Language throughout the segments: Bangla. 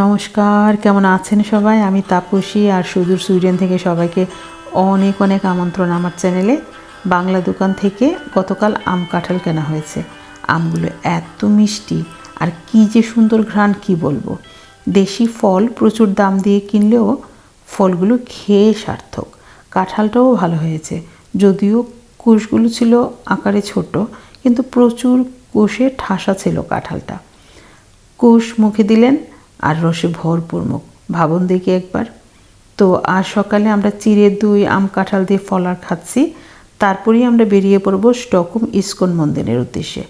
নমস্কার, কেমন আছেন সবাই? আমি তাপসী আর সুদূর সুইডেন থেকে সবাইকে অনেক অনেক আমন্ত্রণ আমার চ্যানেলে। বাংলা দোকান থেকে গতকাল আম কাঁঠাল কেনা হয়েছে। আমগুলো এত মিষ্টি, আর কি যে সুন্দর ঘ্রাণ, কি বলব? দেশি ফল প্রচুর দাম দিয়ে কিনলেও ফলগুলো খেয়ে সার্থক। কাঁঠালটাও ভালো হয়েছে। যদিও কোষগুলো ছিল আকারে ছোট, কিন্তু প্রচুর কোষে ঠাসা ছিল কাঁঠালটা। কোষ মুখে দিলেন আর রসে ভরপুর মুখ। ভাবুন দেখি একবার। তো আজ সকালে আমরা চিড়ে দুই আম কাঁঠাল দিয়ে ফলার খাচ্ছি। তারপরেই আমরা বেরিয়ে পড়ব স্টকহোম ইস্কন মন্দিরের উদ্দেশ্যে।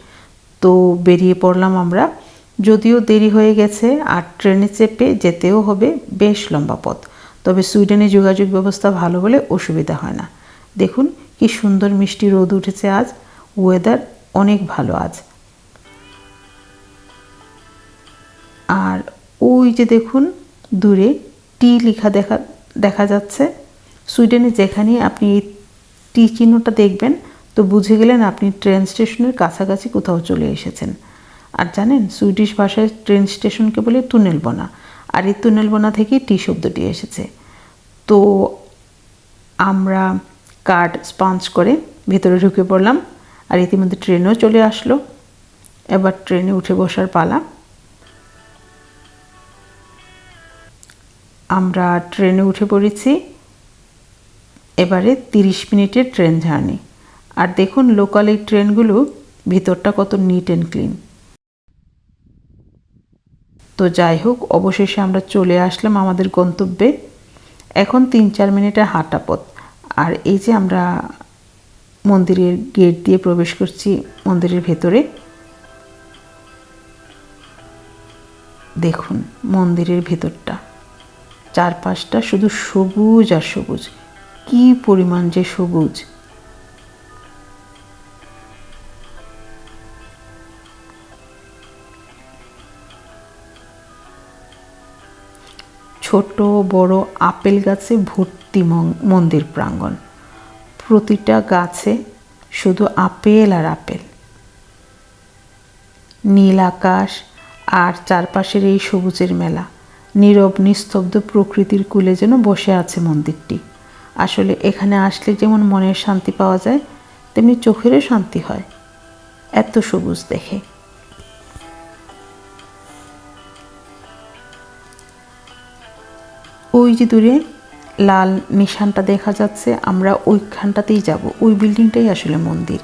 তো বেরিয়ে পড়লাম আমরা। যদিও দেরি হয়ে গেছে আর ট্রেনে চেপে যেতেও হবে বেশ লম্বা পথ। তবে সুইডেনে যোগাযোগ ব্যবস্থা ভালো বলে অসুবিধা হয় না। দেখুন কি সুন্দর মিষ্টি রোদ উঠেছে আজ। ওয়েদার অনেক ভালো আজ। আর ওই যে দেখুন, দূরে টি লেখা দেখা দেখা যাচ্ছে। সুইডেনে যেখানে আপনি এই টি চিহ্নটা দেখবেন, তো বুঝে গেলেন আপনি ট্রেন স্টেশনের কাছাকাছি কোথাও চলে এসেছেন। আর জানেন, সুইডিশ ভাষায় ট্রেন স্টেশনকে বলে তুনেলবনা আর এই তুনেলবনা থেকেই টি শব্দটি এসেছে। তো আমরা কার্ড স্পঞ্জ করে ভেতরে ঢুকে পড়লাম, আর ইতিমধ্যে ট্রেনও চলে আসলো। এবার ট্রেনে উঠে বসার পালা। আমরা ট্রেনে উঠে পড়েছি। এবারে তিরিশ মিনিটের ট্রেন জার্নি। আর দেখুন লোকাল এই ট্রেনগুলো ভিতরটা কত নিট অ্যান্ড ক্লিন তো যাই হোক, অবশেষে আমরা চলে আসলাম আমাদের গন্তব্যে। এখন তিন চার মিনিটের হাঁটা পথ। আর এই যে আমরা মন্দিরের গেট দিয়ে প্রবেশ করছি মন্দিরের ভেতরে। দেখুন মন্দিরের ভেতরটা। চারপাশটা শুধু সবুজ আর সবুজ। কি পরিমাণ যে সবুজ। ছোট বড় আপেল গাছে ভর্তি মন্দির প্রাঙ্গণ। প্রতিটা গাছে শুধু আপেল আর আপেল। নীল আকাশ আর চারপাশের এই সবুজের মেলা। নীরব, নিস্তব্ধ প্রকৃতির কূলে যেন বসে আছে মন্দিরটি। আসলে এখানে আসলে যেমন মনের শান্তি পাওয়া যায়, তেমনি চোখেরও শান্তি হয়। এত সবুজ দেখে। ওই যে দূরে লাল নিশানটা দেখা যাচ্ছে, আমরা ওইখানটাতেই যাব। ওই বিল্ডিংটাই আসলে মন্দির।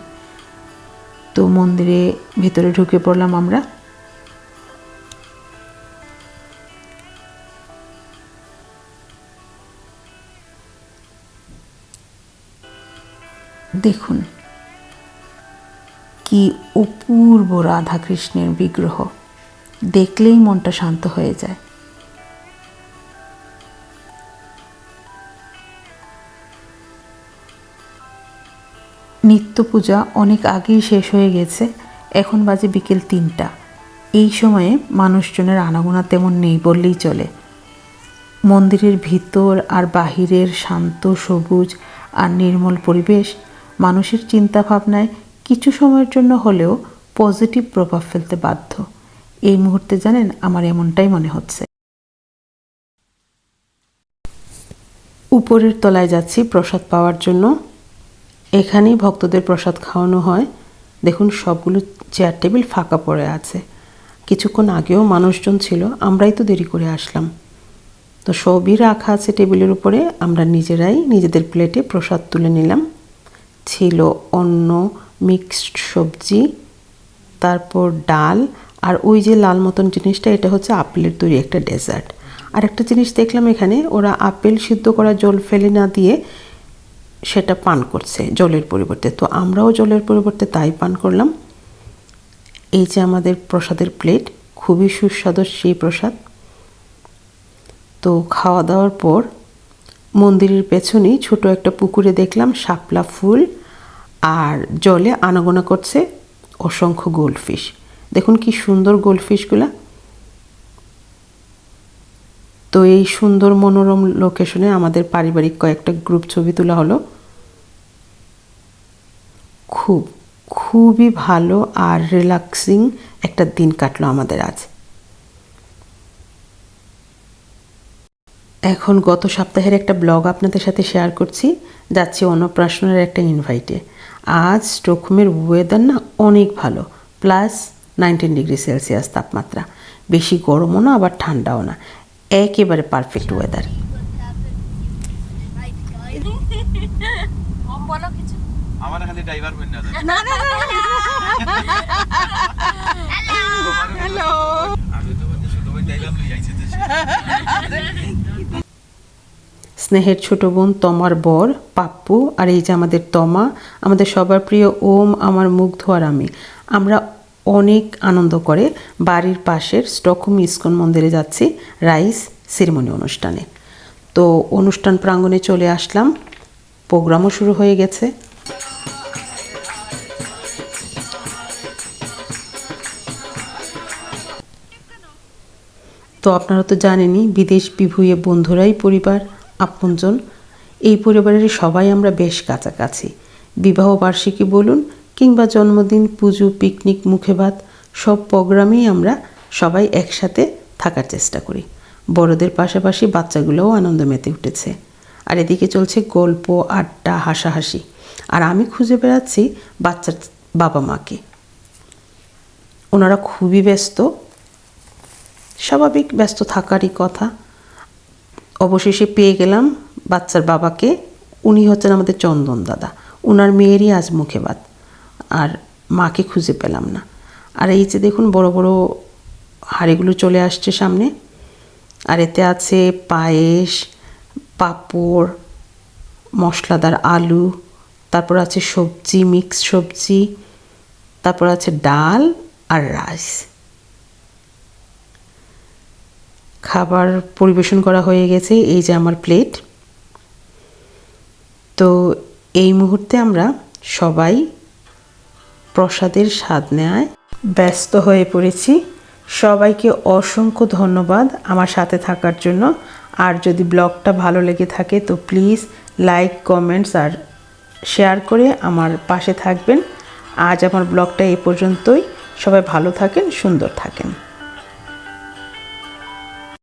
তো মন্দিরে ভেতরে ঢুকে পড়লাম আমরা। দেখুন কি অপূর্ব রাধাকৃষ্ণের বিগ্রহ। দেখলেই মনটা শান্ত হয়ে যায়। নিত্য পূজা অনেক আগেই শেষ হয়ে গেছে, এখন বাজে বিকেল তিনটা। এই সময়ে মানুষজনের আনাগোনা তেমন নেই বললেই চলে। মন্দিরের ভিতর আর বাহিরের শান্ত সবুজ আর নির্মল পরিবেশ মানুষের চিন্তা ভাবনায় কিছু সময়ের জন্য হলেও পজিটিভ প্রভাব ফেলতে বাধ্য। এই মুহূর্তে জানেন আমার এমনটাই মনে হচ্ছে। উপরের তলায় যাচ্ছি প্রসাদ পাওয়ার জন্য। এখানেই ভক্তদের প্রসাদ খাওয়ানো হয়। দেখুন, সবগুলো চেয়ার টেবিল ফাঁকা পড়ে আছে। কিছুক্ষণ আগেও মানুষজন ছিল, আমরাই তো দেরি করে আসলাম। তো সবই রাখা আছে টেবিলের উপরে। আমরা নিজেরাই নিজেদের প্লেটে প্রসাদ তুলে নিলাম। ছিল অন্য মিক্সড সবজি, তারপর ডাল, আর ওই যে লাল মতন জিনিসটা, এটা হচ্ছে আপেলের তৈরি একটা ডেজার্ট আর একটা জিনিস দেখলাম এখানে, ওরা আপেল সিদ্ধ করা জল ফেলে না দিয়ে সেটা পান করছে জলের পরিবর্তে। তো আমরাও জলের পরিবর্তে তাই পান করলাম। এই যে আমাদের প্রসাদের প্লেট খুবই সুস্বাদু সেই প্রসাদ। তো খাওয়া দাওয়ার পর মন্দিরের পেছনেই ছোট একটা পুকুরে দেখলাম শাপলা ফুল আর জলে আনাগোনা করছে অসংখ্য গোল্ডফিশ দেখুন কি সুন্দর গোল্ডফিশগুলা তো এই সুন্দর মনোরম লোকেশনে আমাদের পারিবারিক কয়েকটা গ্রুপ ছবি তোলা হলো। খুব, খুবই ভালো আর রিল্যাক্সিং একটা দিন কাটলো আমাদের আজ। এখন গত সপ্তাহের একটা ব্লগ আপনাদের সাথে শেয়ার করছি। যাচ্ছি অন্নপ্রাশনের একটা ইনভাইটে আজ স্টকহোমের ওয়েদার না অনেক ভালো প্লাস নাইনটিন ডিগ্রি সেলসিয়াস তাপমাত্রা বেশি গরমও না আবার ঠান্ডাও না একেবারে পারফেক্ট ওয়েদার কম বলো কিছু আমার খালি ড্রাইভার বন্য না না হ্যালো আমি তো বলছি ছোট ভাই ড্রাইভার লই আইছে দেশে স্নেহের ছোট বোন তমার বর, পাপ্পু আর এই যে আমাদের তমা, আমাদের সবার প্রিয় ওম, আমার মুগ্ধ আর আমি। আমরা অনেক আনন্দ করে বাড়ির পাশের স্টকহোম ইস্কন মন্দিরে যাচ্ছি রাইস সেরিমনি অনুষ্ঠানে। তো অনুষ্ঠান প্রাঙ্গণে চলে আসলাম। প্রোগ্রামও শুরু হয়ে গেছে। তো আপনারা তো জানেনই, বিদেশ বিভুঁয়ে বন্ধুরাই পরিবার। আপনজন। এই পরিবারের সবাই আমরা বেশ কাছাকাছি। বিবাহ বার্ষিকী বলুন কিংবা জন্মদিন, পুজো, পিকনিক, মুখে ভাত, সব প্রোগ্রামেই আমরা সবাই একসাথে থাকার চেষ্টা করি। বড়দের পাশাপাশি বাচ্চাগুলোও আনন্দ মেতে উঠেছে। আর এদিকে চলছে গল্প, আড্ডা, হাসাহাসি। আর আমি খুঁজে বেড়াচ্ছি বাচ্চার বাবা মাকে। ওনারা খুবই ব্যস্ত। স্বাভাবিক ব্যস্ত থাকারই কথা। অবশেষে পেয়ে গেলাম বাচ্চার বাবাকে। উনি হচ্ছেন আমাদের চন্দন দাদা। ওনার মেয়েরই আজ মুখে বাদ আর মাকে খুঁজে পেলাম না। আর এই যে দেখুন বড় বড় হাঁড়িগুলো চলে আসছে সামনে। আর এতে আছে পায়েস, পাঁপড়, মশলাদার আলু, তারপর আছে সবজি মিক্স সবজি, তারপর আছে ডাল আর রাইস। খাবার পরিবেশন করা হয়ে গেছে, এই যে আমার প্লেট তো এই মুহূর্তে আমরা সবাই প্রসাদের স্বাদ নেয় ব্যস্ত হয়ে পড়েছি। সবাইকে অসংখ্য ধন্যবাদ আমার সাথে থাকার জন্য। আর যদি ব্লগটা ভালো লেগে থাকে, তো প্লিজ লাইক কমেন্টস আর শেয়ার করে আমার পাশে থাকবেন। আজ আমার ব্লগটা এই পর্যন্তই। সবাই ভালো থাকেন, সুন্দর থাকেন।